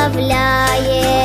розбавляє.